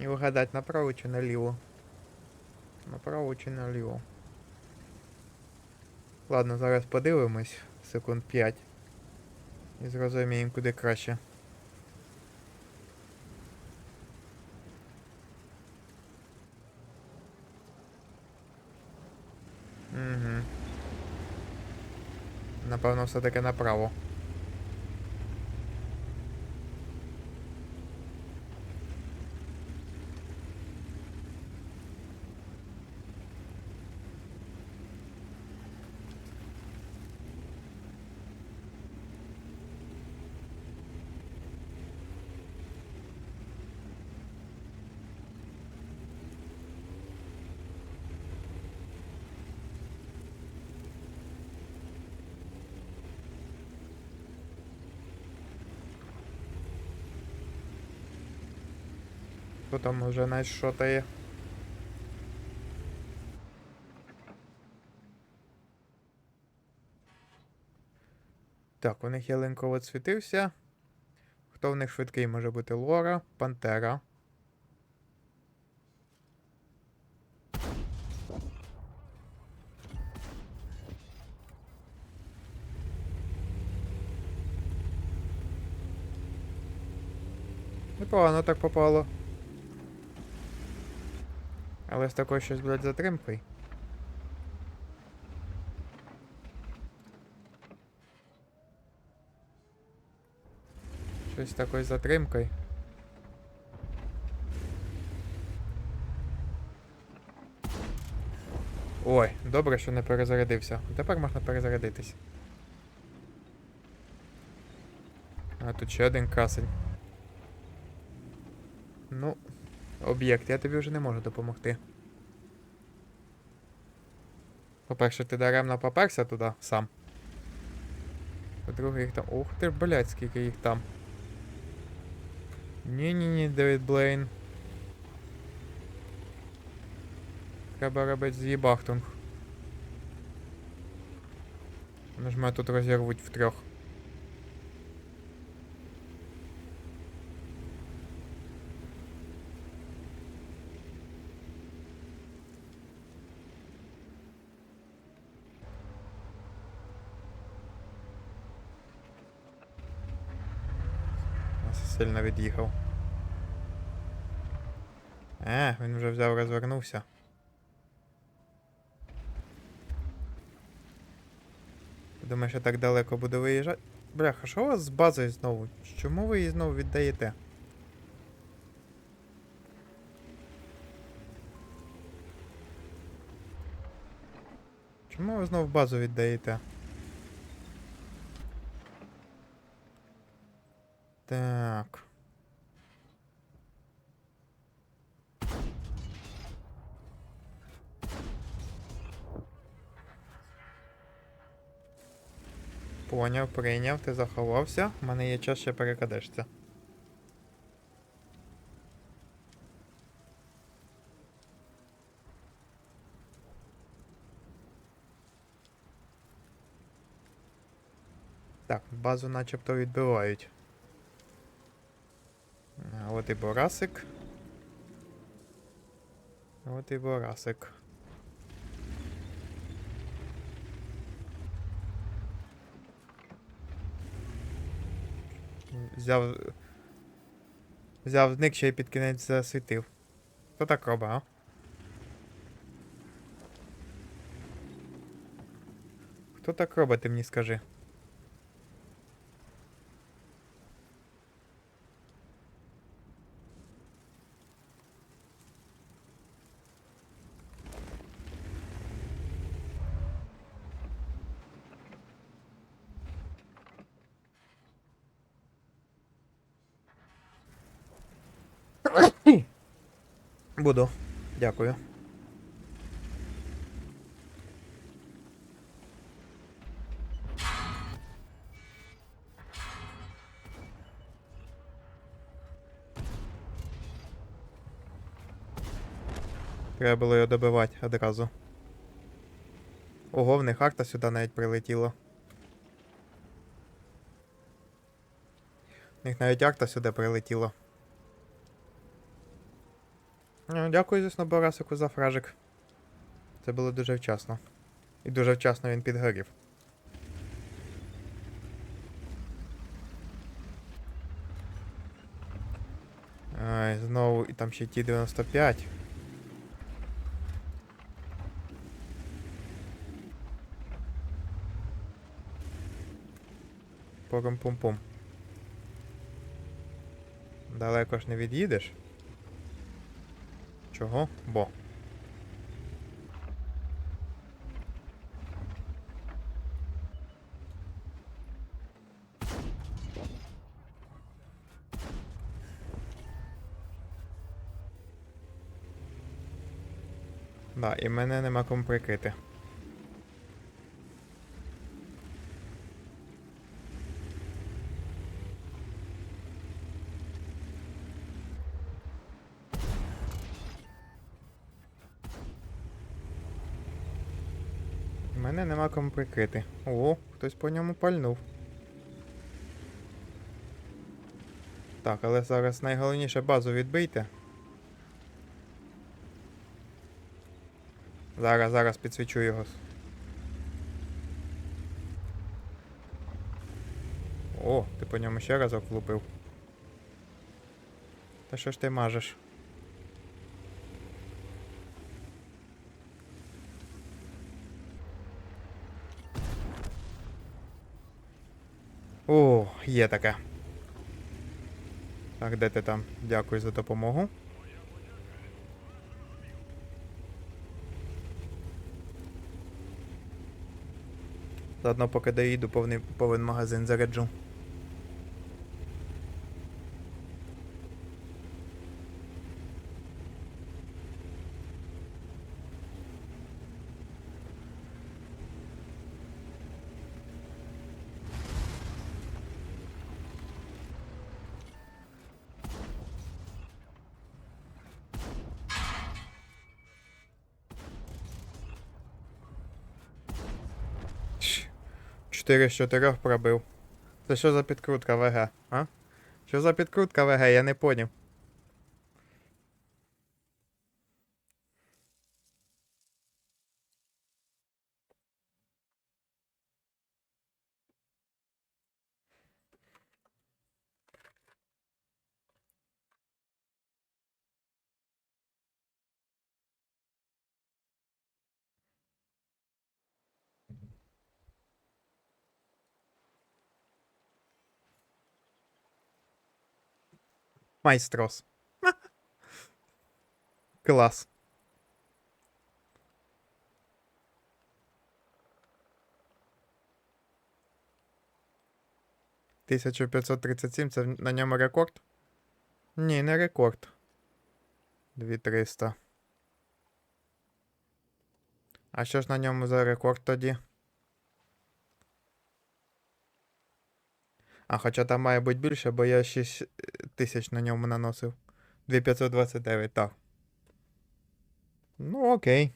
І вгадать, направо чи наліво. Направо чи наліво. Ладно, зараз подивимось секунд 5. І зрозуміємо, куди краще. Угу. Напевно, все-таки направо. Хто там уже навіть шотає? Так, у них ялинково світився. Хто в них швидкий може бути Лора, Пантера. Непогано так попало. Але з такою щось, блядь, затримкою. Щось з такою затримкою. Ой, добре, що не перезарядився. Тепер можна перезарядитись. А тут ще один красень. Ну, об'єкт, я тобі вже не можу допомогти. По-перше, ти даремно поперся туди сам. По-друге, їх там. Ух ти блядь, скільки їх там. Ні-ні-ні, Девід Блейн. Треба робити з'їбахтунг. Вони ж мене тут розірвуть втрьох. Сильно від'їхав. Е, він вже взяв, розвернувся. Думаєш, я так далеко буду виїжджати? Бляха, що у вас з базою знову? Чому ви її знову віддаєте? Чому ви знову базу віддаєте? Так. Поняв, прийняв, ти заховався. У мене є час ще перекадешся. Так, базу начебто відбивають. А от і Борасик. От і Борасик. Взяв. Взяв зник ще й під кінець засвітив. Хто так робить, а? Хто так робить, ти мені скажи? Буду. Дякую. Треба було його добивати одразу. Ого, в них арта сюди навіть прилетіло. У них навіть арта сюди прилетіла. Ну, Дякую, звісно, Борасику за фражик. Це було дуже вчасно. І дуже вчасно він підгорів. Ай, знову, і там ще ті 95. Порум-пум-пум. Далеко ж не від'їдеш? Чого? Бо. Да, і мене нема кому прикрити. Мене нема кому прикрити. О, хтось по ньому пальнув. Так, але зараз найголовніше базу відбийте. Зараз, зараз підсвічу його. О, ти по ньому ще разок влупив. Та що ж ти мажеш? О, є таке. Так, де ти там? Дякую за допомогу. Заодно поки доїду, повний, повен магазин заряджу. 4 з 4 пробив. Це що за підкрутка ВГ, а? Що за підкрутка ВГ, я не поняв. Майстрос. Клас. Тисяча п'ятсот тридцять сім, це на ньому рекорд? Ні, не рекорд. 2300. А що ж на ньому за рекорд тоді? А, хоча там має бути більше, бо я 6 тисяч на ньому наносив. 2529, так. Ну, окей.